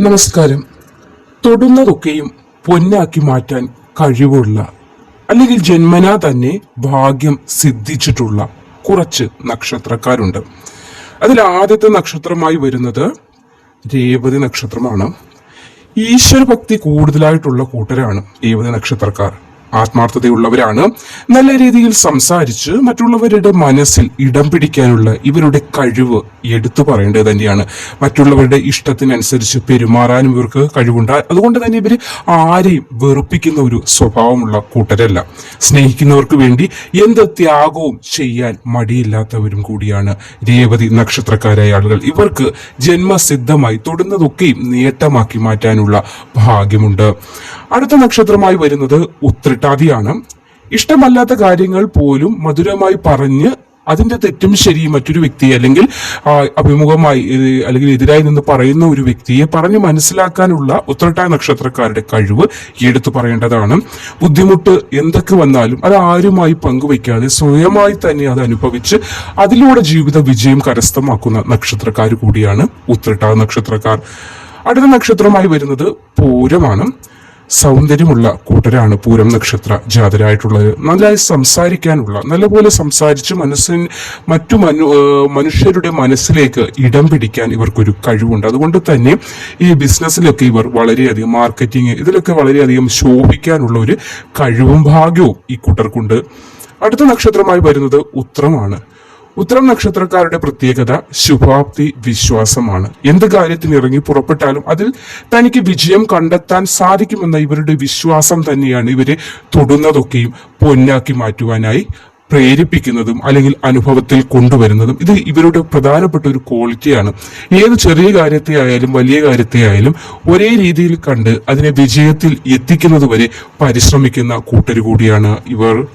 നമസ്കാരം. തൊടുന്നതൊക്കെയും പൊന്നാക്കി മാറ്റാൻ കഴിവുള്ള അല്ലെങ്കിൽ ജന്മനാ തന്നെ ഭാഗ്യം സിദ്ധിച്ചിട്ടുള്ള കുറച്ച് നക്ഷത്രക്കാരുണ്ട്. അതിൽ ആദ്യത്തെ നക്ഷത്രമായി വരുന്നത് രേവതി നക്ഷത്രമാണ്. ഈശ്വരഭക്തി കൂടുതലായിട്ടുള്ള കൂട്ടരാണ് രേവതി നക്ഷത്രക്കാർ. ആത്മാർത്ഥതയുള്ളവരാണ്. നല്ല രീതിയിൽ സംസാരിച്ച് മറ്റുള്ളവരുടെ മനസ്സിൽ ഇടം പിടിക്കാനുള്ള ഇവരുടെ കഴിവ് എടുത്തു പറയേണ്ടത് തന്നെയാണ്. മറ്റുള്ളവരുടെ ഇഷ്ടത്തിനനുസരിച്ച് പെരുമാറാനും ഇവർക്ക് കഴിവുണ്ട്. അതുകൊണ്ട് തന്നെ ഇവർ ആരെയും വെറുപ്പിക്കുന്ന ഒരു സ്വഭാവമുള്ള കൂട്ടരല്ല. സ്നേഹിക്കുന്നവർക്ക് വേണ്ടി എന്ത് ത്യാഗവും ചെയ്യാൻ മടിയില്ലാത്തവരും കൂടിയാണ് രേവതി നക്ഷത്രക്കാരായ ആളുകൾ. ഇവർക്ക് ജന്മസിദ്ധമായി തൊടുന്നതൊക്കെയും നേട്ടമാക്കി മാറ്റാനുള്ള ഭാഗ്യമുണ്ട്. അടുത്ത നക്ഷത്രമായി വരുന്നത് ഉത്രട്ടാതിയാണ് ഇഷ്ടമല്ലാത്ത കാര്യങ്ങൾ പോലും മധുരമായി പറഞ്ഞ് അതിന്റെ തെറ്റും ശരിയും മറ്റൊരു വ്യക്തിയെ അല്ലെങ്കിൽ അഭിമുഖമായി അല്ലെങ്കിൽ എതിരായി നിന്ന് പറയുന്ന ഒരു വ്യക്തിയെ പറഞ്ഞ് മനസ്സിലാക്കാനുള്ള ഉത്രട്ടായ നക്ഷത്രക്കാരുടെ കഴിവ് എടുത്തു പറയേണ്ടതാണ്. ബുദ്ധിമുട്ട് എന്തൊക്കെ വന്നാലും അത് ആരുമായി പങ്കുവയ്ക്കാതെ സ്വയമായി തന്നെ അത് അനുഭവിച്ച് അതിലൂടെ ജീവിത വിജയം കരസ്ഥമാക്കുന്ന നക്ഷത്രക്കാർ കൂടിയാണ് ഉത്രട്ടായ നക്ഷത്രക്കാർ. അടുത്ത നക്ഷത്രമായി വരുന്നത് പൂരമാണ്. സൗന്ദര്യമുള്ള കൂട്ടരാണ് പൂരം നക്ഷത്ര ജാതരായിട്ടുള്ളത്. നന്നായി സംസാരിക്കാനുള്ള നല്ലപോലെ സംസാരിച്ച് മനസ്സിന് മറ്റു മനു മനുഷ്യരുടെ മനസ്സിലേക്ക് ഇടം പിടിക്കാൻ ഇവർക്കൊരു കഴിവുണ്ട്. അതുകൊണ്ട് തന്നെ ഈ ബിസിനസ്സിലൊക്കെ ഇവർ വളരെയധികം മാർക്കറ്റിംഗ് ഇതിലൊക്കെ വളരെയധികം ശോഭിക്കാനുള്ള ഒരു കഴിവും ഭാഗ്യവും ഈ കൂട്ടർക്കുണ്ട്. അടുത്ത നക്ഷത്രമായി വരുന്നത് ഉത്രമാണ് ഉത്തരം നക്ഷത്രക്കാരുടെ പ്രത്യേകത ശുഭാപ്തി വിശ്വാസമാണ്. എന്ത് കാര്യത്തിന് ഇറങ്ങി പുറപ്പെട്ടാലും അതിൽ തനിക്ക് വിജയം കണ്ടെത്താൻ സാധിക്കുമെന്ന ഇവരുടെ വിശ്വാസം തന്നെയാണ് ഇവരെ തൊടുന്നതൊക്കെയും പൊന്നാക്കി മാറ്റുവാനായി പ്രേരിപ്പിക്കുന്നതും അല്ലെങ്കിൽ അനുഭവത്തിൽ കൊണ്ടുവരുന്നതും. ഇത് ഇവരുടെ പ്രധാനപ്പെട്ട ഒരു ക്വാളിറ്റിയാണ്. ഏത് ചെറിയ കാര്യത്തെ ആയാലും വലിയ കാര്യത്തെ ആയാലും ഒരേ രീതിയിൽ കണ്ട് അതിനെ വിജയത്തിൽ എത്തിക്കുന്നത് വരെ പരിശ്രമിക്കുന്ന കൂട്ടർ കൂടിയാണ് ഇവർ.